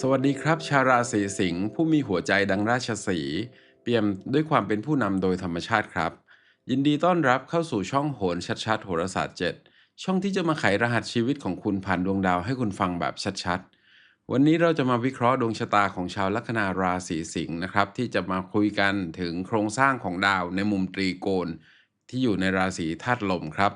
สวัสดีครับ ชาวราศีสิงห์ผู้มีหัวใจดังราชสีเปี่ยมด้วยความเป็นผู้นำโดยธรรมชาติครับ ยินดีต้อนรับเข้าสู่ช่องโหนชัดๆโหราศาสตร์7ช่องที่จะมาไขรหัสชีวิตของคุณผ่านดวงดาวให้คุณฟังแบบชัดๆ วันนี้เราจะมาวิเคราะห์ดวงชะตาของชาวลัคนาราศีสิงห์นะครับที่จะมาคุยกันถึงโครงสร้างของดาวในมุมตรีโกณที่อยู่ในราศีธาตุลมครับ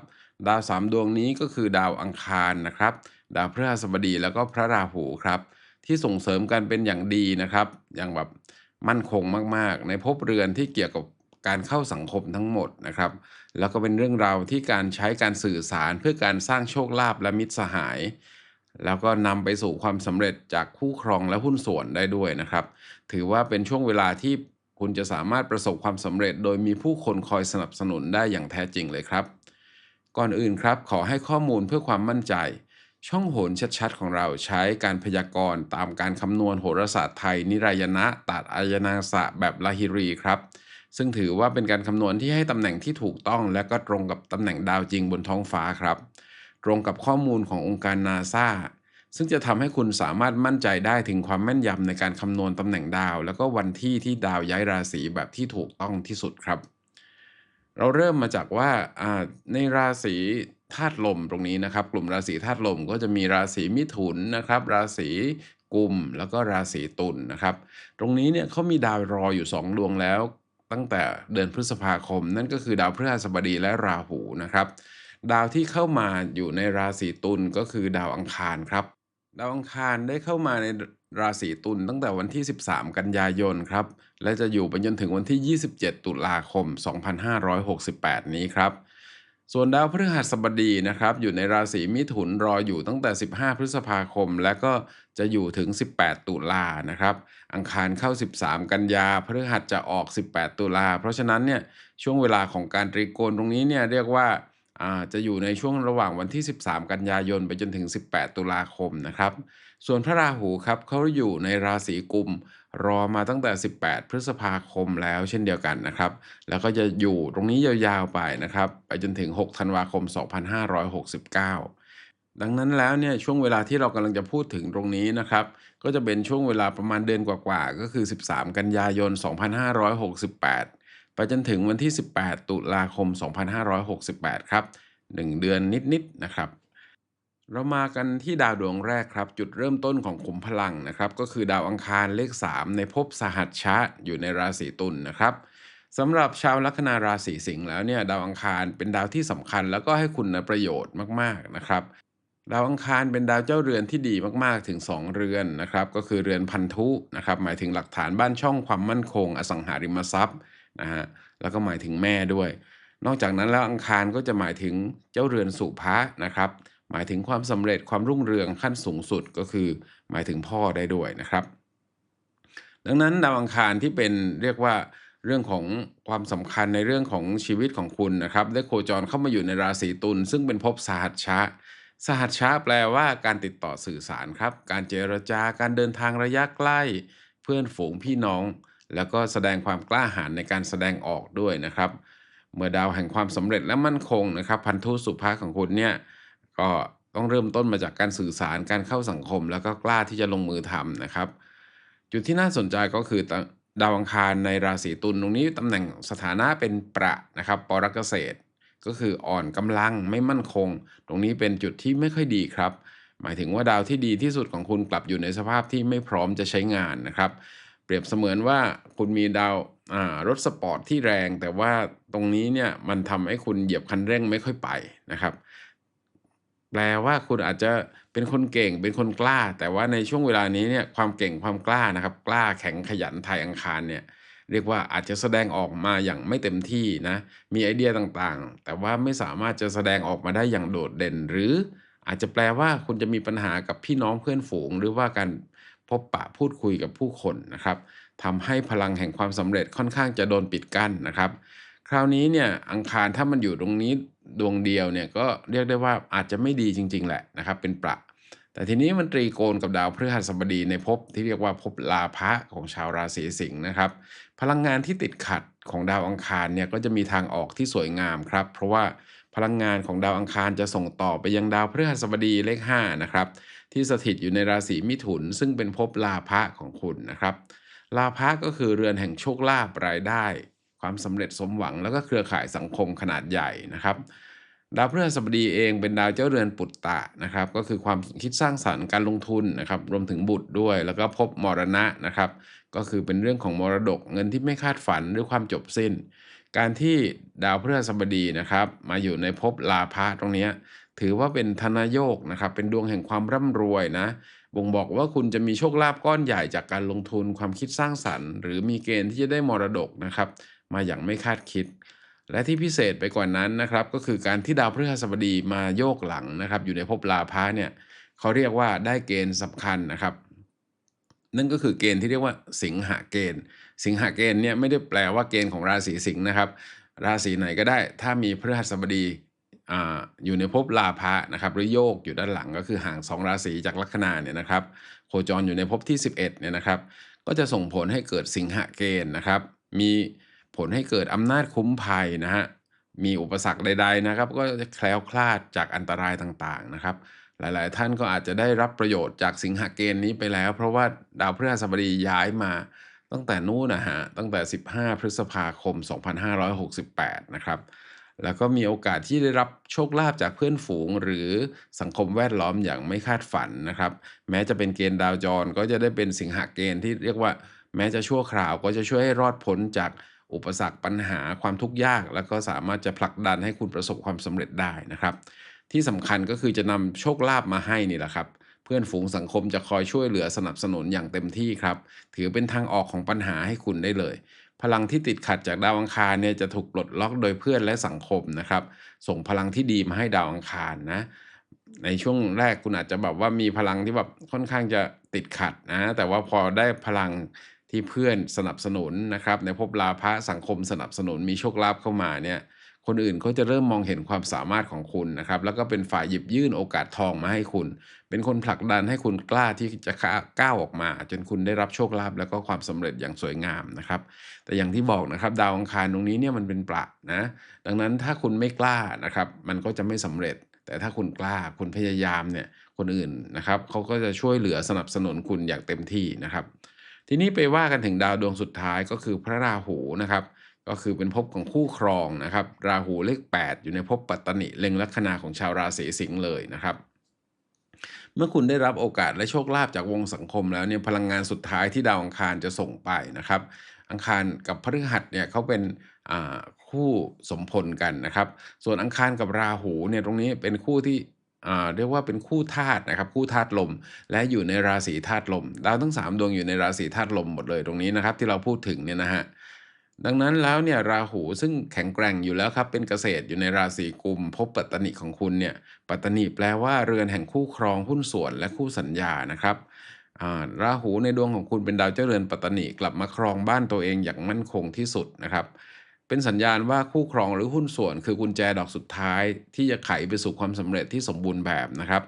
ดาวสามดวงนี้ก็คือดาวอังคารนะครับ ดาวพฤหัสบดีแล้วก็พระราหูครับ ที่ส่งเสริมกันเป็นอย่างดีนะครับ อย่างแบบมั่นคงมากๆ ในภพเรือนที่เกี่ยวกับการเข้าสังคมทั้งหมดนะครับ แล้วก็เป็นเรื่องราวที่การใช้การสื่อสารเพื่อการสร้างโชคลาภและมิตรสหาย แล้วก็นำไปสู่ความสำเร็จจากคู่ครองและหุ้นส่วนได้ด้วยนะครับ ถือว่าเป็นช่วงเวลาที่คุณจะสามารถประสบความสำเร็จ โดยมีผู้คนคอยสนับสนุนได้อย่างแท้จริงเลยครับ ก่อนอื่นครับ ขอให้ข้อมูลเพื่อความมั่นใจ ช่องโหนชัดๆ ของเราใช้การพยากรณ์ตามการคำนวณโหราศาสตร์ไทย นิรายณะตัดอายนาสะแบบลาฮิรีครับ ซึ่งถือว่าเป็นการคำนวณที่ให้ตำแหน่งที่ถูกต้อง และก็ตรงกับตำแหน่งดาวจริงบนท้องฟ้าครับ ตรงกับข้อมูลขององค์การนาซาซึ่งจะทำให้คุณสามารถมั่นใจได้ถึงความแม่นยำในการคำนวณตำแหน่งดาว แล้วก็วันที่ที่ดาวย้ายราศีแบบที่ถูกต้องที่สุดครับ เราเริ่มมาจากว่าในราศีธาตุลมตรงนี้นะครับ กลุ่มราศีธาตุลมก็จะมีราศีมิถุนนะครับ ราศีกุมแล้วก็ราศีตุลนนะครับ ตรงนี้เนี่ยเขามีดาวรออยู่ 2 ดวงแล้ว ตั้งแต่เดือนพฤษภาคม นั่นก็คือดาวพฤหัสบดีและราหูนะครับ ดาวที่เข้ามาอยู่ในราศีตุลก็คือดาวอังคารครับ ดาวอังคารได้เข้ามาในราศีตุลตั้งแต่วันที่ 13 กันยายนครับ และจะอยู่ไปจนถึงวันที่ 27 ตุลาคม 2568 นี้ครับ ส่วนดาวพฤหัสบดีนะครับ อยู่ในราศีมิถุนรออยู่ตั้งแต่ 15 พฤษภาคม และก็จะอยู่ถึง 18 ตุลานะครับ อังคารเข้า 13 กันยาพฤหัสจะออก 18 ตุลา เพราะฉะนั้นเนี่ยช่วงเวลาของการตรีโกณตรงนี้เนี่ยเรียกว่า จะอยู่ในช่วงระหว่างวันที่ 13 กันยายน ไปจนถึง 18 ตุลาคมนะครับ ส่วนพระราหูครับเขาอยู่ในราศีกุม รอมาตั้งแต่ 18 พฤษภาคมแล้วเช่นเดียวกันนะครับ แล้วก็จะอยู่ตรงนี้ยาวๆไปนะครับ ไปจนถึง 6 ธันวาคม 2569ดังนั้นแล้วเนี่ยช่วงเวลาที่เรากำลังจะพูดถึงตรงนี้นะครับ ก็จะเป็นช่วงเวลาประมาณเดือนกว่าๆก็คือ 13 กันยายน 2568 ไปจนถึงวันที่ 18 ตุลาคม 2568 ครับ 1 เดือนนิด ๆ นะครับ เรามากันที่ดาวดวงแรกครับ จุดเริ่มต้นของขุมพลังนะครับ ก็คือดาวอังคารเลข 3 ในภพสหัชชะอยู่ในราศีตุลนนะครับสำหรับชาวลัคนาราศีสิงห์แล้วเนี่ยดาวอังคารเป็นดาวที่สำคัญ แล้วก็ให้คุณประโยชน์มาก ๆ นะครับดาวอังคารเป็นดาวเจ้าเรือนที่ดีมากๆถึง 2 เรือนนะครับ ก็คือเรือนพันธุนะครับหมายถึงหลักฐานบ้านช่องความมั่นคง อสังหาริมทรัพย์ นะฮะแล้วก็หมายถึงแม่ด้วย นอกจากนั้นแล้วอังคารก็จะหมายถึงเจ้าเรือนสุภะนะครับหมายถึงความสำเร็จความรุ่งเรืองขั้นสูงสุดก็คือ หมายถึงพ่อได้ด้วยนะครับ ดังนั้นดาวอังคารที่เป็นเรียกว่าเรื่องของความสำคัญในเรื่องของชีวิตของคุณนะครับ ได้โคจรเข้ามาอยู่ในราศีตุลซึ่งเป็นภพสหัชชะสหัชชะแปลว่าการติดต่อสื่อสารครับ การเจรจาการเดินทางระยะใกล้ เพื่อนฝูงพี่น้อง แล้วก็แสดงความกล้าหาญในการแสดงออกด้วยนะครับ เมื่อดาวแห่งความสำเร็จและมั่นคงนะครับ พันธุสุภาของคุณเนี่ยก็ต้องเริ่มต้นมาจากการสื่อสารการเข้าสังคม แล้วก็กล้าที่จะลงมือทำนะครับ จุดที่น่าสนใจก็คือดาวอังคารในราศีตุลตรงนี้ตำแหน่งสถานะเป็นประนะครับปรกเกษตร ก็คืออ่อนกำลังไม่มั่นคง ตรงนี้เป็นจุดที่ไม่ค่อยดีครับ หมายถึงว่าดาวที่ดีที่สุดของคุณกลับอยู่ในสภาพที่ไม่พร้อมจะใช้งานนะครับ เปรียบเสมือนว่าคุณมีดาวรถสปอร์ตที่แรง แต่ว่าตรงนี้เนี่ยมันทำให้คุณเหยียบคันเร่งไม่ค่อยไปนะครับ แปลว่าคุณอาจจะเป็นคนเก่งเป็นคนกล้า แต่ว่าในช่วงเวลานี้เนี่ยความเก่งความกล้านะครับ กล้าแข็งขยันไทยอังคารเนี่ยเรียกว่าอาจจะแสดงออกมาอย่างไม่เต็มที่นะ มีไอเดียต่างๆ แต่ว่าไม่สามารถจะแสดงออกมาได้อย่างโดดเด่น หรืออาจจะแปลว่าคุณจะมีปัญหากับพี่น้องเพื่อนฝูง หรือว่าการ พบปะพูดคุยกับผู้คนนะครับทำให้พลังแห่งความสำเร็จค่อนข้างจะโดนปิดกั้นนะครับ คราวนี้เนี่ยอังคารถ้ามันอยู่ตรงนี้ดวงเดียวเนี่ยก็เรียกได้ว่าอาจจะไม่ดีจริง ๆ แหละนะครับ เป็นประ แต่ทีนี้มันตรีโกณกับดาวพฤหัสบดีในภพที่เรียกว่าภพลาภะของชาวราศีสิงห์นะครับ พลังงานที่ติดขัดของดาวอังคารเนี่ยก็จะมีทางออกที่สวยงามครับ เพราะว่า พลังงานของดาวอังคารจะส่งต่อไปยังดาวพฤหัสบดีเลข5นะครับที่สถิตอยู่ในราศีมิถุน ซึ่งเป็นภพลาภะของคุณนะครับ ลาภะก็คือเรือนแห่งโชคลาภรายได้ ความสำเร็จสมหวังแล้วก็เครือข่ายสังคมขนาดใหญ่นะครับ ดาวพฤหัสบดีเองเป็นดาวเจ้าเรือนปุตตะนะครับ ก็คือความคิดสร้างสรรค์การลงทุนนะครับรวมถึงบุตรด้วย แล้วก็พบมรณะนะครับ ก็คือเป็นเรื่องของมรดกเงินที่ไม่คาดฝันหรือความจบสิ้น การที่ดาวพฤหัสบดีนะครับ มาอยู่ในภพลาภะตรงนี้ถือว่าเป็นธนโยกนะครับ เป็นดวงแห่งความร่ำรวยนะ บ่งบอกว่าคุณจะมีโชคลาภก้อนใหญ่จากการลงทุนความคิดสร้างสรรค์ หรือมีเกณฑ์ที่จะได้มรดกนะครับ มาอย่างไม่คาดคิด และที่พิเศษไปกว่านั้นนะครับ ก็คือการที่ดาวพฤหัสบดีมาโยกหลังนะครับ อยู่ในภพลาภะเนี่ยเขาเรียกว่าได้เกณฑ์สำคัญนะครับ นั่นก็คือเกณฑ์ที่เรียกว่าสิงหาเกณฑ์ สิงหาเกณฑ์เนี่ยไม่ได้แปลว่าเกณฑ์ของราศีสิงห์นะครับ ราศีไหนก็ได้ ถ้ามีพฤหัสบดีอ่าอยู่ในภพลาภะนะครับหรือโยกอยู่ด้านหลังก็คือห่างสองราศีจากลัคนาเนี่ยนะครับโคจรอยู่ในภพที่ 11เนี่ยนะครับ ก็จะส่งผลให้เกิดสิงหะเกณฑ์นะครับ มีผลให้เกิดอำนาจคุ้มภัยนะฮะมีอุปสรรคใด ๆนะครับ ก็จะแคล้วคลาดจากอันตรายต่างๆนะครับ หลาย ๆ ท่านก็อาจจะได้รับประโยชน์จากสิงหาเกณฑ์นี้ไปแล้ว เพราะว่าดาวพฤหัสบดีย้ายมาตั้งแต่นู้นนะฮะตั้งแต่ 15 พฤษภาคม 2568 นะครับ แล้วก็มีโอกาสที่ได้รับโชคลาภจากเพื่อนฝูงหรือสังคมแวดล้อมอย่างไม่คาดฝันนะครับ แม้จะเป็นเกณฑ์ดาวจรก็จะได้เป็นสิงหาเกณฑ์ที่เรียกว่า แม้จะชั่วคราวก็จะช่วยให้รอดพ้นจากอุปสรรคปัญหาความทุกข์ยาก แล้วก็สามารถจะผลักดันให้คุณประสบความสำเร็จได้นะครับ ที่สำคัญก็คือจะนำโชคลาภมาให้นี่แหละครับ เพื่อนฝูงสังคมจะคอยช่วยเหลือสนับสนุนอย่างเต็มที่ครับ ถือเป็นทางออกของปัญหาให้คุณได้เลย พลังที่ติดขัดจากดาวอังคารเนี่ยจะถูกปลดล็อกโดยเพื่อนและสังคมนะครับ ส่งพลังที่ดีมาให้ดาวอังคารนะในช่วงแรกคุณอาจจะแบบว่ามีพลังที่แบบค่อนข้างจะติดขัดนะ แต่ว่าพอได้พลังที่เพื่อนสนับสนุนนะครับ ในภพลาภะสังคมสนับสนุนมีโชคลาภเข้ามาเนี่ย คนอื่นก็จะเริ่มมองเห็นความสามารถของคุณนะครับ แล้วก็เป็นฝ่ายหยิบยื่นโอกาสทองมาให้คุณ เป็นคนผลักดันให้คุณกล้าที่จะก้าวออกมา จนคุณได้รับโชคลาภแล้วก็ความสำเร็จอย่างสวยงามนะครับ แต่อย่างที่บอกนะครับ ดาวอังคารตรงนี้เนี่ยมันเป็นประนะ ดังนั้นถ้าคุณไม่กล้านะครับ มันก็จะไม่สำเร็จ แต่ถ้าคุณกล้าคุณพยายามเนี่ยคนอื่นนะครับเขาก็จะช่วยเหลือสนับสนุนคุณอย่างเต็มที่นะครับ ทีนี้ไปว่ากันถึงดาวดวงสุดท้ายก็คือพระราหูนะครับ ก็คือเป็นภพของคู่ครองนะครับ ราหูเลข 8 อยู่ในภพปัตตนิเล็งลัคนาของชาวราศีสิงห์เลยนะครับ เมื่อคุณได้รับโอกาสและโชคลาภจากวงสังคมแล้วเนี่ยพลังงานสุดท้ายที่ดาวอังคารจะส่งไปนะครับ อังคารกับพฤหัสเนี่ยเขาเป็นคู่สมพลกันนะครับ ส่วนอังคารกับราหูเนี่ยตรงนี้เป็นคู่ที่เรียกว่าเป็นคู่ธาตุนะครับคู่ธาตุลม และอยู่ในราศีธาตุลมดาวทั้ง 3 ดวงอยู่ในราศีธาตุลมหมดเลยตรงนี้นะครับที่เราพูดถึงเนี่ยนะฮะ ดังนั้นแล้วเนี่ยราหูซึ่งแข็งแกร่งอยู่แล้วครับ เป็นเกษตรอยู่ในราศีกุมภพปัตตนิของคุณเนี่ยปัตตนิแปลว่าเรือนแห่งคู่ครองหุ้นส่วนและคู่สัญญานะครับราหูในดวงของคุณเป็นดาวเจ้าเรือนปัตตนิกลับมาครองบ้านตัวเองอย่างมั่นคงที่สุดนะครับ เป็นสัญญาณว่าคู่ครองหรือหุ้นส่วน คือกุญแจดอกสุดท้าย ที่จะไขไปสู่ความสำเร็จที่สมบูรณ์แบบนะครับ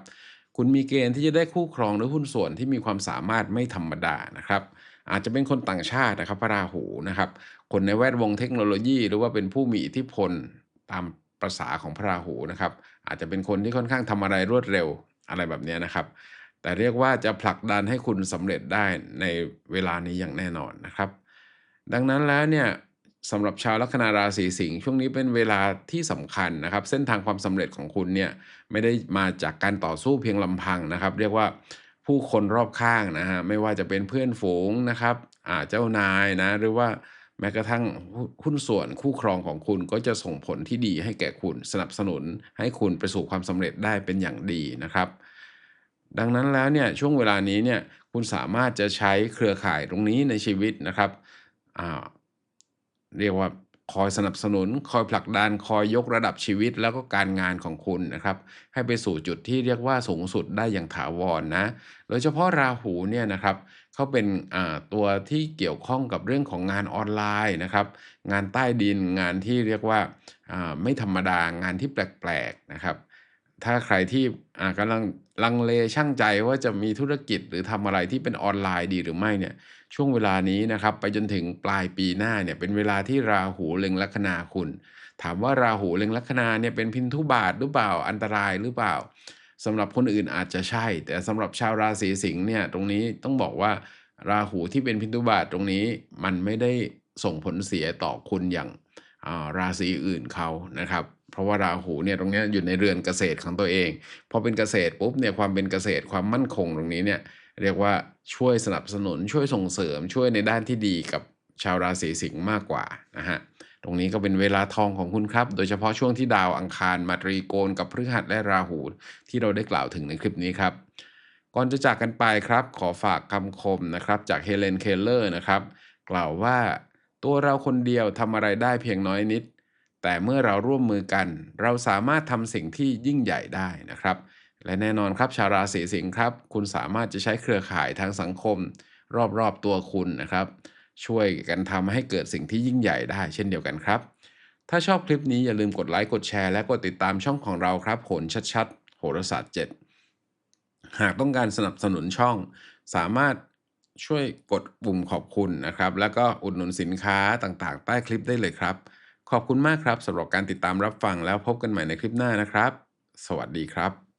คุณมีเกณฑ์ที่จะได้คู่ครองหรือหุ้นส่วนที่มีความสามารถไม่ธรรมดานะครับ อาจจะเป็นคนต่างชาตินะครับพระราหูนะครับ คนในแวดวงเทคโนโลยี หรือว่าเป็นผู้มีอิทธิพลตามประษาของพระราหูนะครับ อาจจะเป็นคนที่ค่อนข้างทำอะไรรวดเร็วอะไรแบบนี้นะครับ แต่เรียกว่าจะผลักดันให้คุณสำเร็จได้ในเวลานี้อย่างแน่นอนนะครับ ดังนั้นแล้วเนี่ยสำหรับชาวลัคนาราศีสิงห์ช่วงนี้เป็นเวลาที่สำคัญนะครับ เส้นทางความสำเร็จของคุณเนี่ยไม่ได้มาจากการต่อสู้เพียงลำพังนะครับ เรียกว่า ผู้คนรอบข้างนะฮะไม่ว่าจะเป็นเพื่อนฝูงนะครับอ่าเจ้านายนะหรือว่าแม้กระทั่งหุ้นส่วนคู่ครองของคุณก็จะส่งผลที่ดีให้แก่คุณสนับสนุน ให้คุณประสบความสำเร็จได้เป็นอย่างดีนะครับ ดังนั้นแล้วเนี่ยช่วงเวลานี้เนี่ยคุณสามารถจะใช้เครือข่ายตรงนี้ในชีวิตนะครับอ่าเรียกว่า คอยสนับสนุน คอยผลักดันคอยยกระดับชีวิตแล้วก็การงานของคุณนะครับ ให้ไปสู่จุดที่เรียกว่าสูงสุดได้อย่างถาวรนะโดยเฉพาะราหูเนี่ยนะครับเขาเป็นตัวที่เกี่ยวข้องกับเรื่องของงานออนไลน์นะครับ งานใต้ดินงานที่เรียกว่าอ่าไม่ธรรมดางานที่แปลกๆนะครับ ถ้าใครที่กำลังลังเลชั่งใจว่าจะมีธุรกิจหรือทำอะไรที่เป็นออนไลน์ดีหรือไม่เนี่ยช่วงเวลานี้นะครับไปจนถึงปลายปีหน้าเนี่ยเป็นเวลาที่ราหูเล็งลัคนาคุณ ถามว่าราหูเล็งลัคนาเนี่ยเป็นพินทุบาทหรือเปล่าอันตรายหรือเปล่าสำหรับคนอื่นอาจจะใช่ แต่สำหรับชาวราศีสิงห์เนี่ยตรงนี้ต้องบอกว่าราหูที่เป็นพินทุบาทตรงนี้มันไม่ได้ส่งผลเสียต่อคุณอย่างราศีอื่นเขานะครับ เพราะว่าราหูเนี่ยตรงนี้อยู่ในเรือนเกษตรของตัวเองพอเป็นเกษตรปุ๊บเนี่ยความเป็นเกษตรความมั่นคงตรงนี้เนี่ยเรียกว่าช่วยสนับสนุนช่วยส่งเสริมช่วยในด้านที่ดีกับชาวราศีสิงห์มากกว่านะฮะตรงนี้ก็เป็นเวลาทองของคุณครับ โดยเฉพาะช่วงที่ดาวอังคารมาตรีโกณกับพฤหัสและราหู ที่เราได้กล่าวถึงในคลิปนี้ครับ ก่อนจะจากกันไปครับ ขอฝากคำคมนะครับ จากเฮเลนเคลเลอร์นะครับ กล่าวว่าตัวเราคนเดียวทำอะไรได้เพียงน้อยนิด แต่เมื่อเราร่วมมือกัน เราสามารถทำสิ่งที่ยิ่งใหญ่ได้นะครับ และแน่นอนครับชาวราศีสิงห์ครับ คุณสามารถจะใช้เครือข่ายทางสังคม รอบๆตัวคุณนะครับ ช่วยกันทำให้เกิดสิ่งที่ยิ่งใหญ่ได้ เช่นเดียวกันครับ ถ้าชอบคลิปนี้อย่าลืมกดไลค์กดแชร์และกดติดตามช่องของเราครับโหนชัดๆ โหราศาสตร์ 7 หากต้องการสนับสนุนช่อง สามารถช่วยกดปุ่มขอบคุณนะครับ แล้วก็อุดหนุนสินค้าต่างๆ ใต้คลิปได้เลยครับ ขอบคุณมากครับสำหรับการติดตามรับฟังแล้วพบกันใหม่ในคลิปหน้านะครับ สวัสดีครับ